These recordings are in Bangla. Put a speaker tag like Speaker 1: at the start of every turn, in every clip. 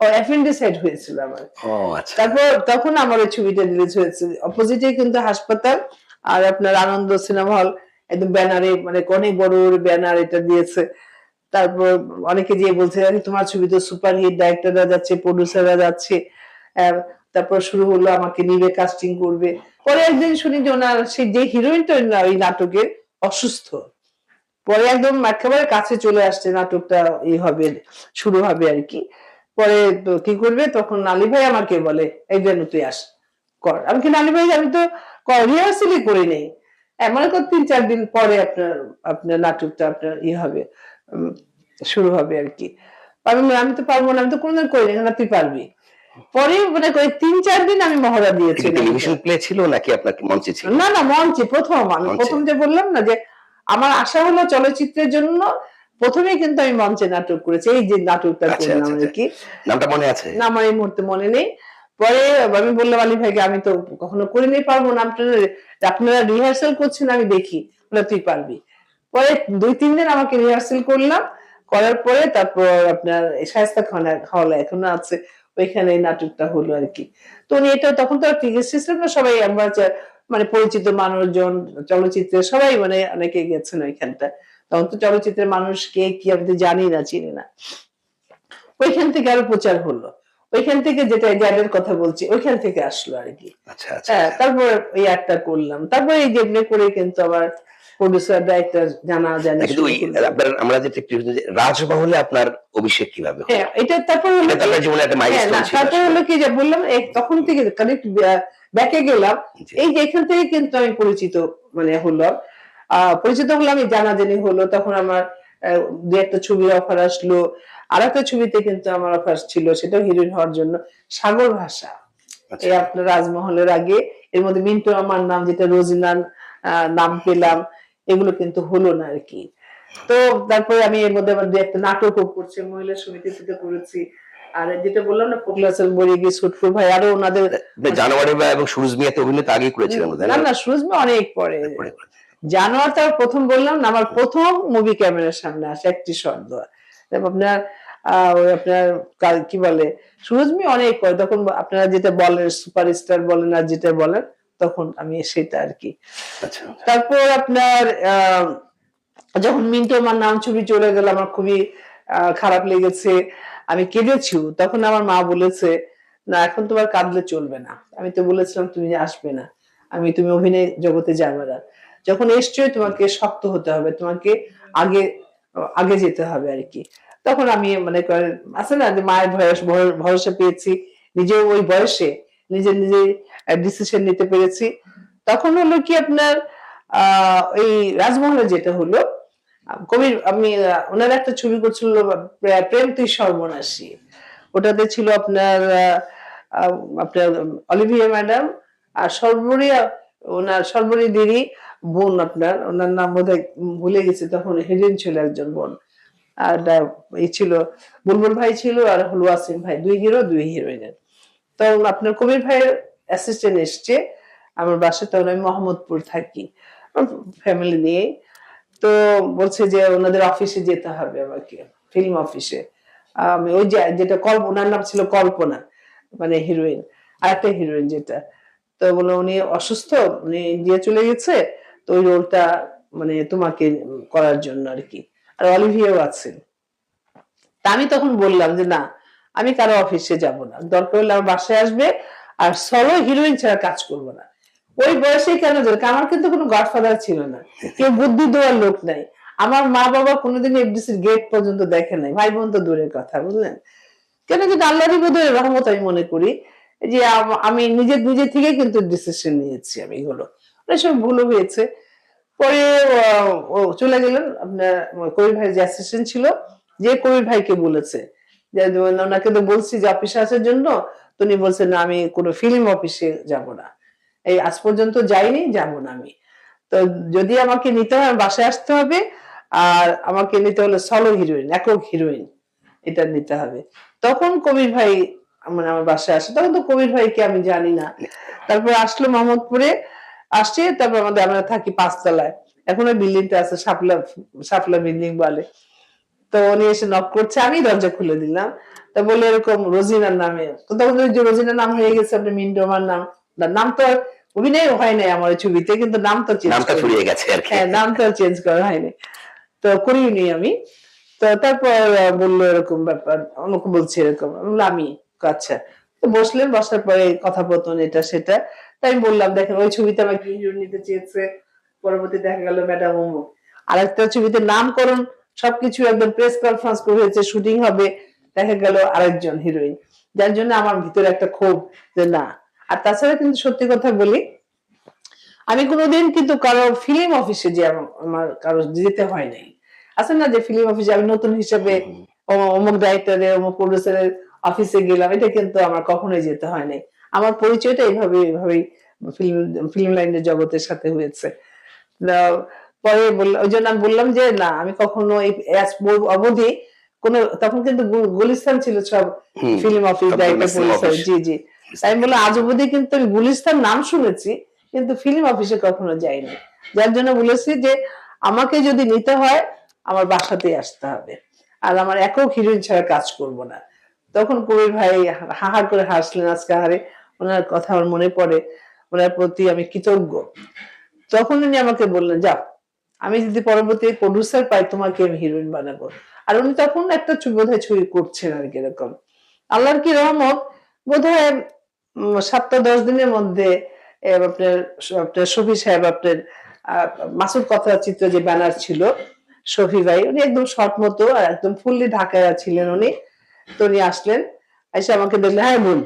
Speaker 1: ও অ্যাপেন্ডিসাইড হয়েছিল আমার।
Speaker 2: আচ্ছা।
Speaker 1: তারপর তখন আমার ওই ছবিটা রিলিজ হয়েছে। অপোজিটে কিন্তু হাসপাতাল আর আপনার আনন্দ সিনেমা হল। একদম ব্যানারে মানে অনেক বড় ব্যানার এটা দিয়েছে। তারপর অনেকে যে বলছে তোমার ছবি তো সুপার হিট ডাইরেক্টররা যাচ্ছে প্রডিউসাররা যাচ্ছে। তারপর শুরু হলো আমাকে নিবে কাস্টিং করবে। পরে একদিন শুনি যে ওনার সেই যে হিরোইনটা ওই নাটকে অসুস্থ। পরে একদম একেবারে কাছে চলে আসছে নাটকটা ই হবে শুরু হবে আর কি। পরে কি করবে? তখন নালি ভাই আমাকে বলে এই জন্য তুই আস কর। আমি কি নালি ভাই? আমি তো রিহার্সালই করি নেই। এমন কর তিন চার দিন পরে আপনার আপনার নাটকটা আপনার ই হবে শুরু হবে আর কি। আমি আমি তো পারব না আমি তো কোনোদিন করি না তুই পারবি। পরে মানে ওই তিন চার দিন আমি মহড়া দিয়েছি।
Speaker 2: টেলিভিশন প্লে ছিল নাকি আপনার মঞ্চে ছিল?
Speaker 1: না না মঞ্চে প্রথম। আমি। প্রথম যে বললাম না যে আমার আশা হলো চলচ্চিত্রের জন্য প্রথমেই কিন্তু আমি মঞ্চে নাটক করেছি এই যে নাটকটা
Speaker 2: আচ্ছা,
Speaker 1: করলাম
Speaker 2: আচ্ছা,
Speaker 1: আর কি।
Speaker 2: নামটা মনে আছে?
Speaker 1: না আমার এই মুহূর্তে মনে নেই। পরে আমি বললাম আলী ভাইকে আমি তো কখনো করে নিয়ে পারব না। আপনারা আপনারা রিহার্সাল করছেন আমি দেখি বলে তুই পারবি। পরে দুই তিন দিন আমাকে রিহার্সাল করলাম। করার পরে তারপর আপনার শায়স্তা খানা হল এখনও আছে ওইখানে নাটকটা হলো আর কি। তো উনি এটা তখন তো আর টিকিট সিস্টেম না সবাই আমরা মানে পরিচিত মানুষজন চলচ্চিত্রে সবাই মানে অনেকে গেছেন ওইখানটা তখন তো চলচ্চিত্রের মানুষ কে কি আমি তো জানি না চিনি না। ওইখান থেকে আরও প্রচার হলো। ওইখান থেকে যেটা গ্যাডের কথা বলছি ওইখান থেকে আসলো আর কি।
Speaker 2: আচ্ছা আচ্ছা
Speaker 1: হ্যাঁ তারপর ওই একটা করলাম। তারপর এই যেমনি করে কিন্তু আবার প্রডিউসার ডাইরেক্টর জানা জানি
Speaker 2: আপনার আমরা যেটা একটু রাজমহলে আপনার অভিষেক কীভাবে?
Speaker 1: হ্যাঁ এটা তারপর হলো
Speaker 2: জীবনে একটা
Speaker 1: হ্যাঁ,
Speaker 2: মাইলস্টোন ছিল
Speaker 1: তারপর হলো কি যে বললাম তখন থেকে কানেক্ট ব্যাকে গেলাম। এই যে এখান থেকে কিন্তু আমি পরিচিত মানে হলাম। পরিচিত হলাম এই জানাজানি হলো। তখন আমার দু একটা ছবির অফার আসলো। আর একটা ছবিতে কিন্তু আমার অফার ছিল সেটাও হিরোইন হওয়ার জন্য। সাগর ভাষা।
Speaker 2: আচ্ছা।
Speaker 1: এই আপনার রাজমহলের আগে। এর মধ্যে মিন্টু আমার নাম যেটা রোজিনার নাম পেলাম। এগুলো কিন্তু হলো না আর কি। তো তারপরে আমি এর মধ্যে আবার দু একটা নাটকও করছি মহিলা সমিতিতে করেছি। আর যেটা বললাম না পোকলাসেল বড়ি গিয়ে সুটফুর ভাই আরও ওনাদের
Speaker 2: জানুয়ারি বা এবং সুরজ মিয়াতে অভিনেতা আগে করেছিলেন
Speaker 1: না?
Speaker 2: না?
Speaker 1: সুরজমা অনেক পরে। জানোয়ার তার প্রথম বললাম না আমার প্রথম মুভি ক্যামেরার সামনে আসে একটি শব্দ। আপনার ওই আপনার কি বলে সুরজমি অনেক পরে তখন আপনারা যেটা বলেন সুপারস্টার বলেন আর যেটা বলেন তখন আমি সেটা আর কি।
Speaker 2: আচ্ছা।
Speaker 1: তারপর আপনার যখন মিন্টু আমার নাম ছবি চলে গেল আমার খুবই আহ, খারাপ লেগেছে আমি কেঁদেছিও তখন আমার মা বলেছে না এখন তোমার কাঁদলে চলবে না। আমি তো বলেছিলাম তুমি আসবে না। আমি তুমি অভিনয় জগতে যাবে না। যখন এসছো, তোমাকে শক্ত হতে হবে, তোমাকে আগে আগে যেতে হবে আর কি। তখন আমি মানে আছে না যে মায়ের বয়স ভরসা পেয়েছি, নিজেও ওই বয়সে নিজে নিজে ডিসিশন নিতে পেরেছি। তখন হলো কি আপনার, আহ, ওই রাজমহলে যেটা হলো, কবির, আমি ওনার একটা ছবি করছিল প্রেম তুই সর্বনাশী। ওটাতে ছিল আপনার আপনার অলিভিয়া ম্যাডাম আর সর্বরী, ওনার সর্বরী দিদি বোন আপনার, ওনার নাম বোধ ভুলে গেছে, তখন হেডেন ছিল একজন বোন। আর এই ছিল, বুলবুল ভাই ছিল আর হলো ওয়াসিম ভাই, দুই হিরো, দুই হিরোইনের। তো আপনার কবির ভাইয়ের অ্যাসিস্ট্যান্ট এসছে, আমার বাসায় তখন আমি মোহাম্মদপুর থাকি ফ্যামিলি নিয়ে। তো বলছে যে ওনাদের অফিসে যেতে হবে আমাকে ফিল্ম অফিসে আমি ওই যে, যেটা কল্প, ওনার নাম ছিল কল্পনা মানে হিরোইন আর একটা হিরোইন যেটা। তো বলে উনি অসুস্থ, উনি ইন্ডিয়া চলে গেছে তো ওই রোলটা মানে তোমাকে করার জন্য আর কি আর অলিভিয়াও আছেন। তা আমি তখন বললাম যে, না, আমি কারও অফিসে যাব না। দরকার হলে আমার বাসায় আসবে। আর সলো হিরোইন ছাড়া কাজ করব না। ওই বয়সে কেন যাবে আমার কিন্তু কোনো গডফাদার ছিল না। কেউ বুদ্ধি দেওয়ার লোক নাই। আমার মা বাবা কোনোদিন এফডিসির গেট পর্যন্ত দেখে নাই। ভাই বোন তো দূরের কথা, বুঝলেন? কেন কিন্তু বোধহয় রহমত আমি মনে করি যে, আম- আমি নিজের নিজে থেকে কিন্তু ডিসিশন নিয়েছি আমি এগুলো। অনেক সময় ভুলও হয়েছে। পরে চলে গেলেন আপনার কবির ভাই যে অ্যাসিস্ট্যান্ট ছিল, যে কবির ভাইকে বলেছে। যে ওনাকে তো বলছি যে অফিসে আসার জন্য, তো উনি বলছেন না, আমি কোনো ফিল্ম অফিসে যাব না। এই আজ পর্যন্ত যাইনি, যাব না আমি। তো যদি আমাকে নিতে হয় বাসায় আসতে হবে। আর আমাকে নিতে হলে সলো হিরোইন একক হিরোইন এটা নিতে হবে। তখন কবির ভাই মানে আমার বাসায় আসে। তখন তো কবির ভাইকে আমি জানি না। তারপর আসলো মোহাম্মদপুরে। আসছে তারপর আমাদের আমরা থাকি পাঁচতলায়। এখন ওই বিল্ডিংটা আছে সাপলা সাপলা বিল্ডিং বলে। তো উনি এসে নক করছে আমি দরজা খুলে দিলাম। তা বলে এরকম রোজিনার নামে। তো তখন যে রোজিনার নাম হয়ে গেছে আপনার মিন্টু আমার নাম নাম তো অভিনয় হয় নাই আমার ছবিতে কিন্তু নাম তো চেঞ্জ
Speaker 2: নামটা ফুরিয়ে গেছে আর
Speaker 1: হ্যাঁ নাম তো চেঞ্জ করা হয়নি। তো করিনি আমি। তো তারপর বলল এরকম ব্যাপার আমাকে বলছে এরকম। আমি আচ্ছা। তো বসলেন বসার পরে কথাপতন এটা সেটা। তাই আমি বললাম দেখেন ওই ছবিতে আমাকে হিরো নিতে চেয়েছে পরবর্তী দেখা গেল ম্যাডাম অমুক আর একটা ছবিতে নামকরণ সবকিছু একদম প্রেস কনফারেন্স করে হয়েছে শুটিং হবে দেখা গেল আরেকজন হিরোইন যার জন্য আমার ভিতরে একটা ক্ষোভ যে না। আর তাছাড়া কিন্তু সত্যি কথা বলি আমি কোনোদিন কিন্তু কারও ফিল্ম অফিসে যে আমার- আমার কারও যেতে হয় নাই। আছে না যে ফিল্ম অফিসে আমি নতুন হিসাবে অমুক ডাইরেক্টরের অমুক প্রডিউসারের অফিসে গেলাম এটা কিন্তু আমার কখনোই যেতে হয় নাই। আমার পরিচয়টা এইভাবে এইভাবেই ফিল্ম ফিল্ম লাইনের জগতের সাথে হয়েছে। পরে বললাম ওই জন্য আমি বললাম যে না আমি কখনো এই অবধি কোন তখন কিন্তু গুলিস্তান ছিল সব ফিল্ম অফিস। জি জি। তাই আমি বললাম আজ অবধি কিন্তু আমি গুলিস্তান নাম শুনেছি কিন্তু ফিল্ম অফিসে কখনো যাইনি। যার জন্য বলেছি যে আমাকে যদি নিতে হয় আমার বাসাতেই আসতে হবে। আর আমার একক হিরোইন ছাড়া কাজ করব না। তখন কবির ভাই হাহার করে হাসলেন আজকে হারে। ওনার কথা আমার মনে পড়ে ওনার প্রতি আমি কৃতজ্ঞ। তখন উনি আমাকে বললেন যাও আমি যদি পরবর্তী প্রডিউসার পাই তোমাকে আমি হিরোইন বানাবো। আর উনি তখন একটা ছবি বোধহয় ছবি করছেন আর কি এরকম। আল্লাহর কি রহমত বোধহয় উম, সাতটা দশ দিনের মধ্যে আপনার আপনার শফি সাহেব আপনার মাসুদ কথা চিত্র যে ব্যানার ছিল শফি ভাই উনি একদম শর্ট মতো আর একদম ফুললি ঢাকায় ছিলেন উনি। তো উনি আসলেন এসে আমাকে দেখলেন হ্যাঁ বোন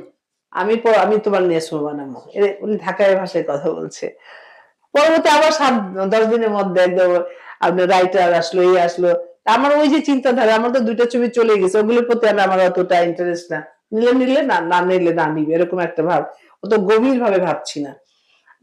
Speaker 1: আমি আমি তোমার নেসমো বানাবো এ- উনি ঢাকায় ভাষায় কথা বলছে। পরবর্তী আবার সাত, দশ দিনের মধ্যে একদম আপনার রাইটার আসলো, এই আসলো। আমার ওই যে চিন্তাধারা, আমার তো দুইটা ছবি চলে গেছে, ওগুলোর প্রতি আর আমার অতটা ইন্টারেস্ট না। নিলে নিলে না না নিলে না নিবে, এরকম একটা ভাব। অত গভীর ভাবে ভাবছি না।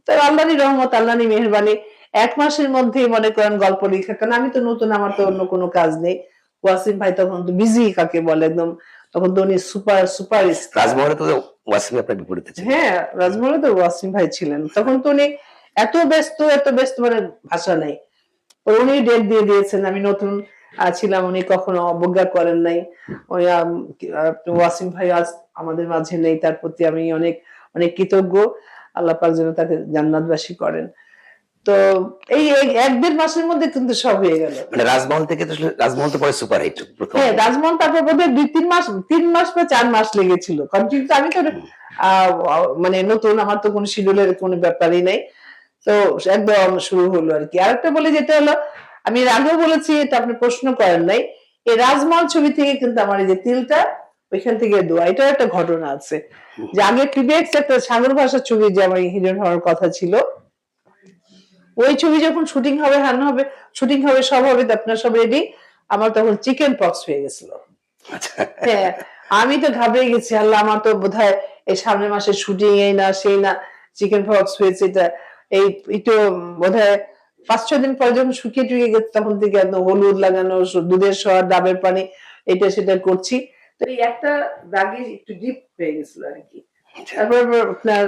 Speaker 1: তাই আল্লাহরই রহমত, আল্লাহরই মেহরবানি। এক মাসের মধ্যেই মনে করেন গল্প লেখা, কারণ আমি তো নতুন, আমার তো অন্য কোনো কাজ নেই। ওয়াসিম ভাই তখন তো বিজি কাকে বলে, একদম তখন তো উনি সুপার সুপার
Speaker 2: রাজমহলে তো ওয়াসিম আপনার বিপরীতে
Speaker 1: হ্যাঁ রাজমহলে তো ওয়াসিম ভাই ছিলেন। তখন তো উনি এত ব্যস্ত এত ব্যস্ত মানে ভাষা নাই। উনি ডেট দিয়ে দিয়েছেন আমি নতুন ছিলাম উনি কখনো অবজ্ঞা করেন নাই। আহ, ওয়াসিম ভাই আজ আমাদের মাঝে নেই তার প্রতি আমি অনেক অনেক কৃতজ্ঞ। আল্লাহ পাক যেন তাকে জান্নাতবাসী করেন। তো এই এক দেড় মাসের মধ্যে কিন্তু সব হয়ে গেল।
Speaker 2: মানে রাজমহল থেকে তো রাজমহল তো পরে সুপার হিট
Speaker 1: হ্যাঁ রাজমহল তারপর বোধহয় দুই তিন মাস তিন মাস বা চার মাস লেগেছিল। কারণ আমি তো মানে নতুন আমার তো কোনো শিডিউলের কোনো ব্যাপারই নেই। তো একদম শুরু হলো আর কি। আরেকটা বলে যেটা হলো আমি এর আগেও বলেছি এটা আপনি প্রশ্ন করেন নাই। এই রাজমহল ছবি থেকে কিন্তু আমার এই যে তিলটা ওইখান থেকে দোয়া এটাও একটা ঘটনা আছে। যে আগে একটা সাগর ভাষার ছবি যে আমার হিরোইন হওয়ার কথা ছিল ওই ছবি যখন শুটিং হবে হান হবে শুটিং হবে সব হবে আপনার সব রেডি আমার তখন চিকেন পক্স হয়ে গেছিল।
Speaker 2: আচ্ছা।
Speaker 1: হ্যাঁ আমি তো ঘাবড়ে গেছি আল্লাহ আমার তো বোধহয় এই সামনের মাসে শুটিং এই না সেই না চিকেন পক্স হয়েছে এটা। এই একটু বোধহয় পাঁচ ছয় দিন পরে যখন শুকিয়ে টুকিয়ে গেছে তখন থেকে একদম হলুদ লাগানো দুধের সর ডাবের পানি এটা সেটা করছি। তো এই একটা দাগে একটু ডিপ হয়ে গেছিল আর কি। তারপর আপনার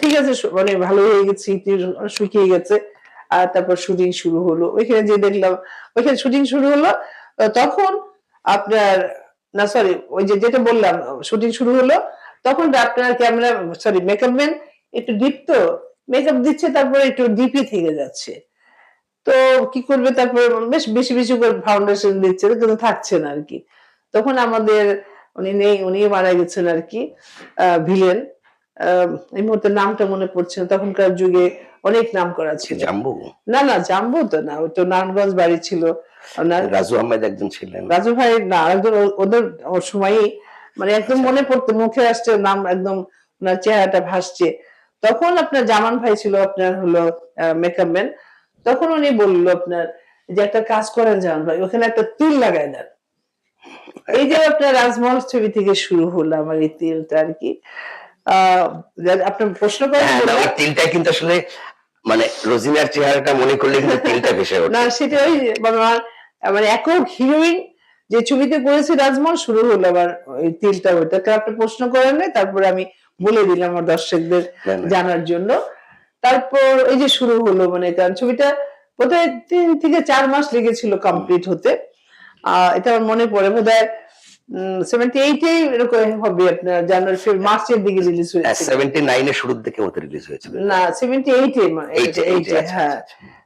Speaker 1: ঠিক আছে মানে ভালো হয়ে গেছে শুকিয়ে গেছে। আর তারপর শুটিং শুরু হলো। ওইখানে যে দেখলাম, ওইখানে শুটিং শুরু হলো তখন আপনার, না সরি ওই যে যেটা বললাম, শুটিং শুরু হলো, তখন আপনার ক্যামেরা সরি মেকআপ ম্যান একটু ডিপ তো মেকআপ দিচ্ছে, তারপরে একটু ডিপই থেকে যাচ্ছে। তো কি করবে তারপরে, বেশ বেশি বেশি করে ফাউন্ডেশন দিচ্ছে কিন্তু থাকছে না আর কি। তখন আমাদের, উনি নেই উনি মারা গেছেন আর কি ভিলেন এই মুহূর্তে নামটা মনে পড়ছে না। তখনকার যুগে অনেক নাম করা ছিল।
Speaker 2: জাম্বু?
Speaker 1: না না জাম্বু তো না। ও তো নারায়ণগঞ্জ বাড়ি ছিল।
Speaker 2: রাজু আহমেদ একজন ছিলেন।
Speaker 1: রাজু ভাই না একজন ওদের সময়ই মানে একদম মনে পড়তো মুখে আসছে নাম একদম ওনার চেহারাটা ভাসছে। তখন আপনার জামান ভাই ছিল আপনার হলো মেকআপ ম্যান তখন উনি বলল আপনার যে একটা কাজ করেন জামান ভাই ওখানে একটা তিল লাগাই দেন। এই যে আপনার রাজমহল ছবি থেকে শুরু হলো আমার এই তিলটা আর কি। আপনার প্রশ্ন করেন
Speaker 2: হ্যাঁ, তিলটা কিন্তু আসলে মানে রোজিনার চেহারাটা মনে করলে কিন্তু তিলটা ভেসে ওঠে।
Speaker 1: না সেটা ওই মানে একক হিরোইন যে ছবিতে করেছি রাজমহল শুরু হলো আবার তিলটা আপনি প্রশ্ন করেন নাই তারপরে আমি বলে দিলাম আমার দর্শকদের। জানার জন্য। তারপর এই যে শুরু হলো মানে কারণ ছবিটা বোধহয় তিন থেকে চার মাস লেগেছিল কমপ্লিট হতে। আহ, এটা আমার মনে পড়ে। বোধ হয় সেভেন্টি এইটে এরকম হবে আপনার জানুয়ারি মার্চের দিকে রিলিজ হয়েছে
Speaker 2: সেভেন্টি নাইনের শুরুর দিকে মতো রিলিজ হয়েছিল।
Speaker 1: না সেভেন্টি এইটে
Speaker 2: Eight এ, eight এ,
Speaker 1: হ্যাঁ।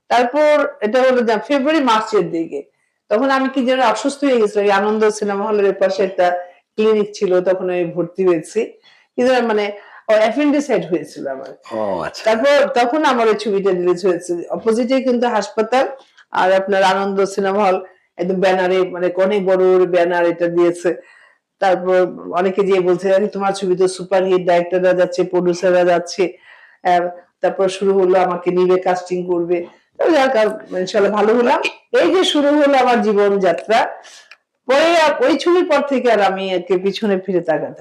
Speaker 1: তারপর এটা হলো ফেব্রুয়ারি মার্চের দিকে। তখন আমি কি যেন অসুস্থ হয়ে গেছিলাম আনন্দ সিনেমা হলের পাশে একটা ক্লিনিক ছিল তখন আমি ভর্তি হয়েছি। কিন্তু মানে অ্যাপেন্ডিসাইড হয়েছিল আমার।
Speaker 2: আচ্ছা।
Speaker 1: তারপর তখন আমার ওই ছবিটা রিলিজ হয়েছে। অপোজিটে কিন্তু হাসপাতাল আর আপনার আনন্দ সিনেমা হল। একদম ব্যানারে মানে অনেক বড় ব্যানার এটা দিয়েছে। তারপর অনেকে যে বলছে, আরে, তোমার ছবি তো সুপার হিট ডাইরেক্টররা যাচ্ছে প্রডিউসাররা যাচ্ছে। তারপর শুরু হলো আমাকে নিবে কাস্টিং করবে। ইনশাল্লাহ ভালো হলাম। এই যে শুরু হলো আমার জীবন যাত্রা পরে ওই ছবির পর থেকে আর আমি একে পিছনে ফিরে তাকাতে